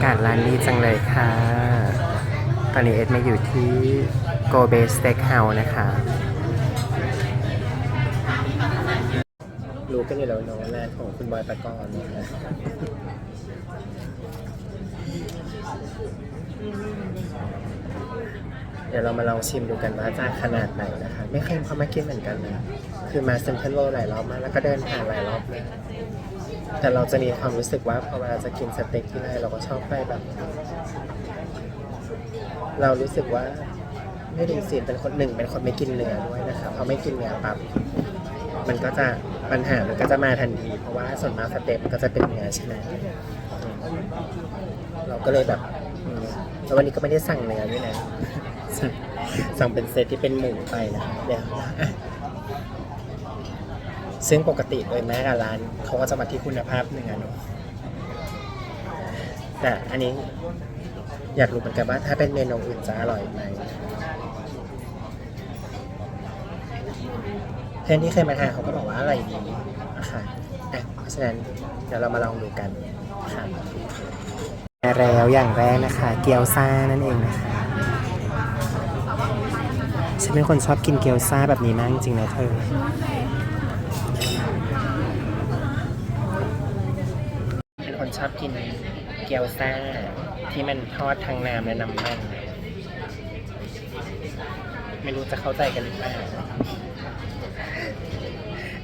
ากาศร้านดีจังเลยค่ะ ตอนนี้เอ็ดมาอยู่ที่โกเบสเต็กเฮาส์นะคะ รู้กันอยู่แล้วเน้องแร้านของคุณบอยปกรณ์นะคะเดี๋ยวเรามาลองชิมดูกันว่าจะขนาดไหนนะคะ ไม่เคยพอมากินเหมือนกันนะ คือมาเซ็นทรัลโลหลายรอบมากแล้วก็เดินผ่านหลายรอบเลย แต่เราจะมีความรู้สึกว่าพอเวลาจะกินสเต็กที่ไรเราก็ชอบไปแบบ เรารู้สึกว่าไม่ดีสิเป็นคนหนึ่งเป็นคนไม่กินเนื้อด้วยนะคะพอไม่กินเนื้อปั๊บมันก็จะปัญหามันก็จะมาทันทีเพราะว่าส่วนมากสเต็กมันก็จะเป็นเนื้อใช่ไหมเราก็เลยแบบแล้ววันนี้ก็ไม่ได้สั่งเนื้อด้วยนะสั่งเป็นเซตที่เป็นหมูไปนะเดี๋ยว ซึ่งปกติโดยแม้กับร้านเขาก็จะมาที่คุณภาพเนื้อเนอะแต่อันนี้อยากรู้เหมือนกันว่าถ้าเป็นเมนูอื่นจะอร่อยไหมเพื่อนที่เคยมาทานเขาก็บอกว่าอร่อยดีนะคะอะเพราะฉะนั้นเดี๋ยวเรามาลองดูกันค่ะแล้วอย่างแรกนะคะ เกี๊ยวซ่านั่นเองนะคะฉันเป็นคนชอบกินเกี๊ยวซ่าแบบนี้มากจริงๆนะเธอ เป็นคน ชอบกินเกี๊ยวซ่าที่มันทอดทางน้ำและน้ำมัน ไม่รู้จะเข้าใจกันหรือเปล่า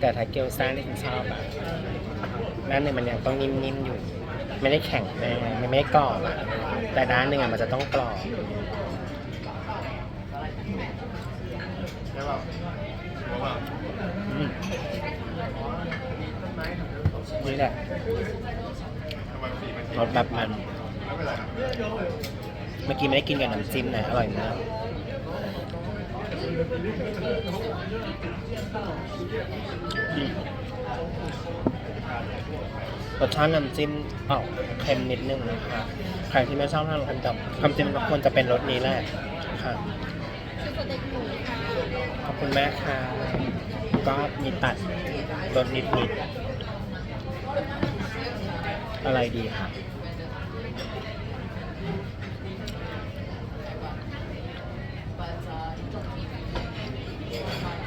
แต่ถ้าเกี๊ยวซ่าที่ฉันชอบอะด้านหนึ่งมันยังต้องนิ่มๆอยู่ ไม่ได้แข็งแรงมันไม่ได้กรอบอะแต่ด้านหนึ่งอะมันจะต้องกรอบอืมนี่แหละ รสแบบมัน เมื่อกี้ไม่ได้กินกับน้ำจิ้มนะ อร่อยมากรสชาติน้ำจิ้มออกเค็มนิดนึงนะคะใครที่ไม่ชอบทานความจำความจริงควรจะเป็นรสนี้แหละค่ะขอบคุณแม่ค่ะ ก็มีตัดรสนิดๆอะไรดีค่ะ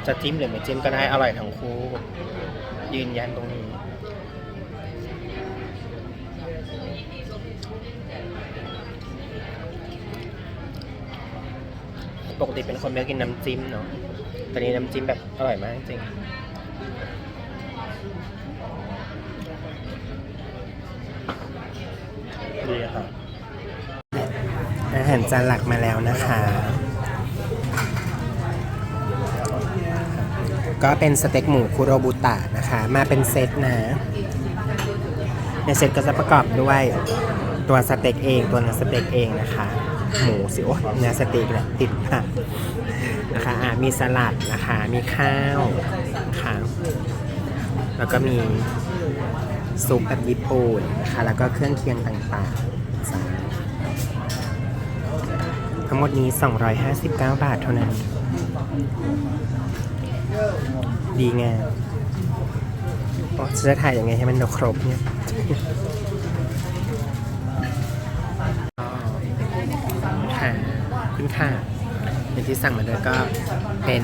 จะจิ้มหรือไม่จิ้มก็ได้อร่อยทั้งคู่ ยืนยันตรงนี้ ปกติเป็นคนไม่กินน้ำจิ้มเนาะแต่นี้น้ำจิ้มแบบอร่อยมากจริงดีค่ะอาหารจานหลักมาแล้วนะคะ ก็เป็นสเต็กหมูคุโรบุตะนะคะ มาเป็นเซตนะ ในเซตก็จะประกอบด้วยตัวสเต็กเองตัวเนื้อสเต็กเองนะคะ หมูสิโอ้เนื้อสเต็กแหละติดค่ะนะคะอะมีสลัดนะคะมีข้าวนะคะแล้วก็มีซุปแบบญี่ปุ่นนะคะแล้วก็เครื่องเคียงต่างๆ ทั้งหมดนี้ 259 บาทเท่านั้น ดีงามโอ้จะถ่ายยังไงให้มันครบเนี่ยค่ะคุณค่ะอย่างที่สั่งมาด้วยก็เป็น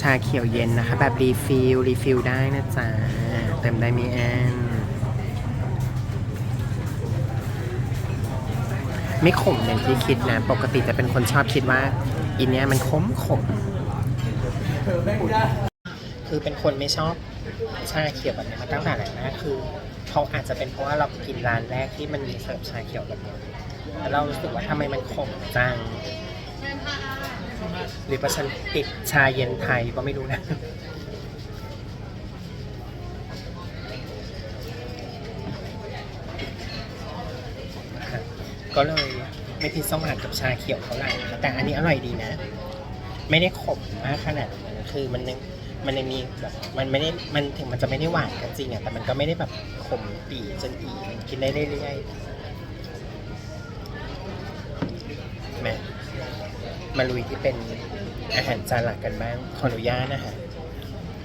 ชาเขียวเย็นนะคะ แบบรีฟิลรีฟิลได้นะจ๊ะ เต็มได้มีแอนไม่ขมอย่างที่คิดนะ ปกติจะเป็นคนชอบคิดว่าอินเนี้ยมันขมขม คือเป็นคนไม่ชอบชาเขียวแบบนี้มาตั้งแต่ไหนนะคือเขาอาจจะเป็นเพราะว่าเรากินร้านแรกที่มันมีเสิร์ฟชาเขียวแบบนี้แล้วเรารู้สึกว่าทำไมมันขมจังหรือว่าฉันติดชาเย็นไทยก็ไม่รู้นะก็เลยไม่พิดสมานกับชาเขียวเท่าไหร่แต่อันนี้อร่อยดีนะ ไม่ได้ขมมากขนาด คือมันมันยังมีแบบมันไม่ได้มันถึงมันจะไม่ได้หวานกันจริงอะแต่มันก็ไม่ได้แบบขมปีจนอีมันกินได้เรื่อยๆแม่มาลุยที่เป็นอาหารจานหลักกันบ้างขออนุญาตนะฮะ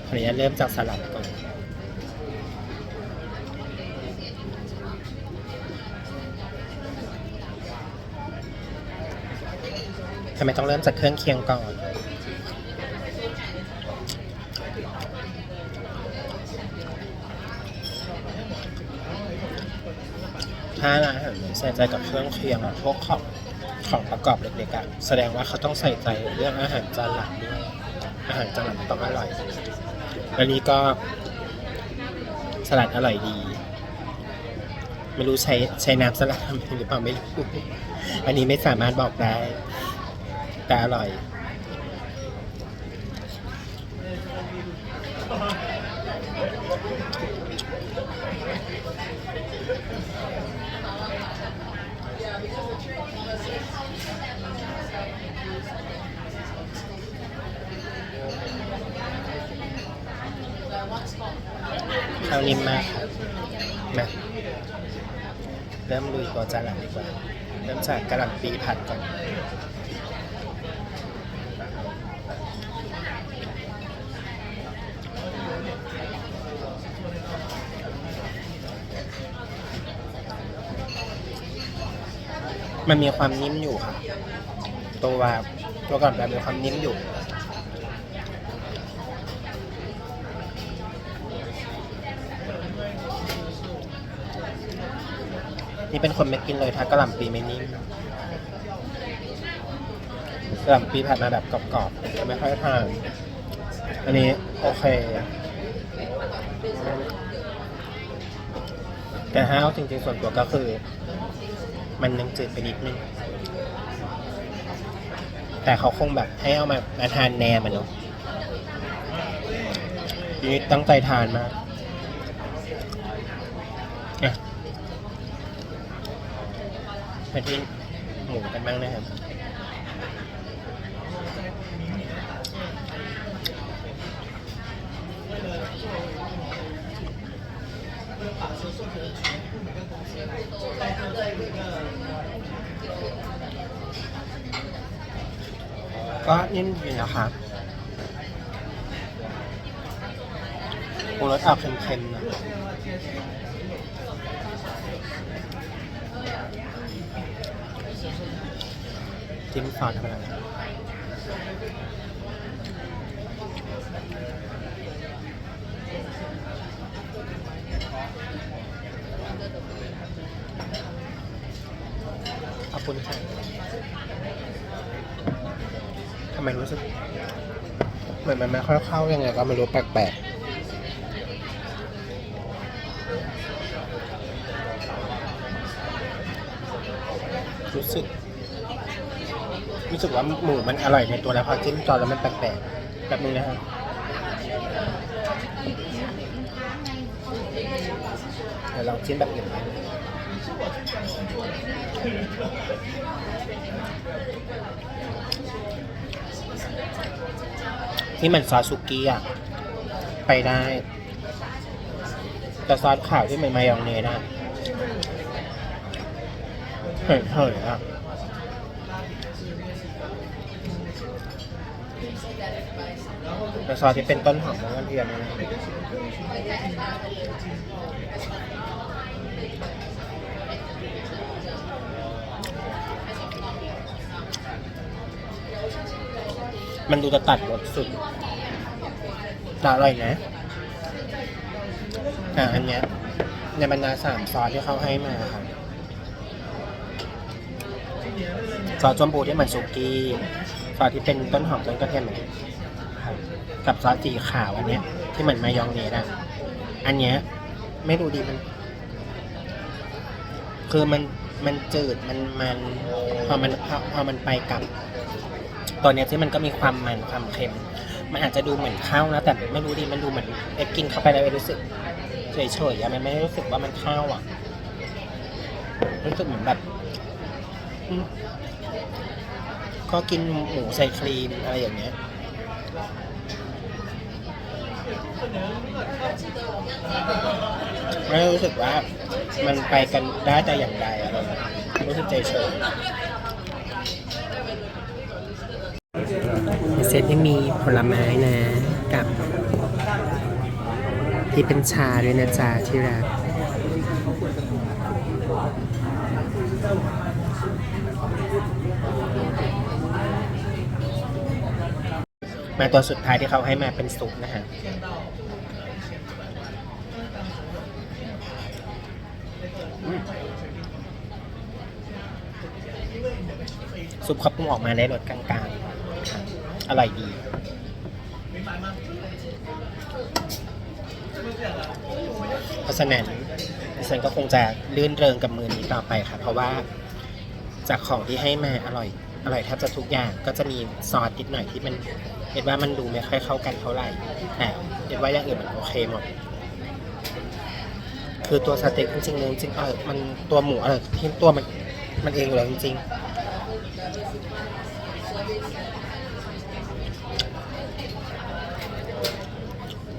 ขออนุญาตเริ่มจากสลัดก่อนทำไมต้องเริ่มจากเครื่องเคียงก่อน ถ้าร้านอาหารใส่ใจกับเครื่องเคียงอะพวกของของประกอบเล็กๆอะแสดงว่าเขาต้องใส่ใจเรื่องอาหารจานหลักด้วยอาหารจานหลักต้องอร่อยอันนี้ก็สลัดอร่อยดี ไม่รู้ใช้ใช้น้ำสลัดทำเองหรือเปล่าไม่รู้ อันนี้ไม่สามารถบอกได้ แต่อร่อย ข้าวนิ่มมากครับมาเริ่มลุยตัวจานหลังดีกว่า เริ่มจากกระหล่ำปีผัดก่อนมันมีความนิ่มอยู่ค่ะ ตัวตัวกระหล่ำมีความนิ่มอยู่ นี่เป็นคนไม่กินเลยถ้ากระหล่ำปีไม่นิ่มกระหล่ำปีผัดมาแบบกรอบๆไม่ค่อยทานอันนี้โอเคแต่ถ้าเอาจริงๆส่วนตัวก็คือ มันยังจืดไปนิดนึง แต่เขาคงแบบให้เอามามาทานแนมมันเนาะนี้ตั้งใจทานมากอะ มาที่หมูกันบ้างนะครับก็นิ่มดีนะครับปรุงรสออกเค็มๆนะ จิ้มซอสธรรมดาขอบคุณค่ะทำไมรู้สึกเหมือนมันไม่ค่อยเข้ายังไงก็ไม่รู้แปลกๆรู้สึก รู้สึกว่าหมูมันอร่อยในตัวแล้วพอจิ้มจอแล้วมันแปลกๆแบบนึงนะครับเดี๋ยวลองจิ้มแบบอื่นบ้างที่มันซอสซุกี้อะ ไปได้ แต่ซอสขาวที่มันมายองเนสอะเฮ้ยๆอะ ซอสที่เป็นต้นหอมและกระเทียมนะมันดูจะตัดรสสุดแต่อร่อยนะอะอันเนี้ยในบรรดาสามซอสที่เขาให้มาครับซอสจอมปูที่มันซุกี้ซอสที่เป็นต้นหอมต้นกระเทียมเหมือนกันครับ กับซอสสีขาวอันเนี้ย ที่เหมือนมายองเนสอะอันเนี้ยไม่รู้ดีมัน คือมันมันจืดมันมันพอมันพอมันไปกับตัวเนี้ยที่มันก็มีความมันความเค็ม มันอาจจะดูเหมือนข้าวนะแต่ไม่รู้ดีมันดูเหมือนเอ็กกินเข้าไปแล้วเอรู้สึกเฉยๆอะมันไม่ได้รู้สึกว่ามันข้าวอะรู้สึกเหมือนแบบก็กินหมูใส่ครีมอะไรอย่างเงี้ย ไม่รู้สึกว่ามันไปกันได้แต่อย่างใดอะไรอย่างเงี้ยรู้สึกใจเฉยเซตยังมีผลไม้นะ กับที่เป็นชาด้วยนะจ๊ะที่รักมาตัวสุดท้ายที่เขาให้มาเป็นซุปนะฮะ ซุปเขาปรุงออกมาได้รสกลางๆ อร่อยดี เพราะฉะนั้นดิฉันก็คงจะลื่นเริงกับมือนี้ต่อไปค่ะ เพราะว่าจากของที่ให้มาอร่อย อร่อยแทบจะทุกอย่างก็จะมีซอสนิดหน่อยที่มันเห็นว่ามันดูไม่ค่อยเข้ากันเท่าไหร่แต่เห็นว่าอย่างอื่นมันโอเคหมดคือตัวสเต็กจริงๆจริงๆเออมันตัวหมูเออที่ตัวมันมันเองอยู่แล้วจริงๆ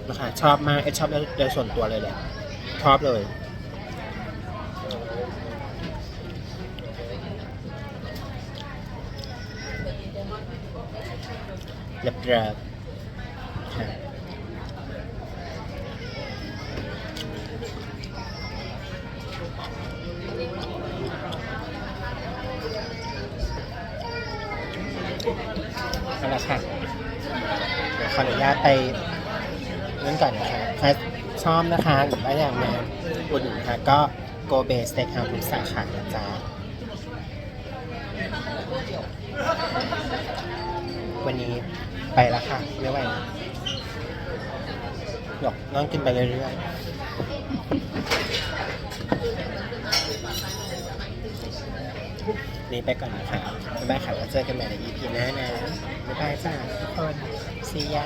นะคะชอบมากเอชอบโดยส่วนตัวเลยแหละชอบเลยเรียบ ญาตไปนั่นก่อนนะคะถ้าชอบนะคะหรือว่าอยากมาอุดหนุนค่ะก็โกเบสเต็กเฮาส์ทุกสาขานะจ๊ะวันนี้ไปแล้วค่ะ ไม่ไหวหยอกนั่งกินไปเรื่อยๆ นี้ไปก่อนนะคะบ๊ายบายค่ะแล้วเจอกันใหม่ใน EP หน้านะบ๊ายบายจ้าทุกคนซียา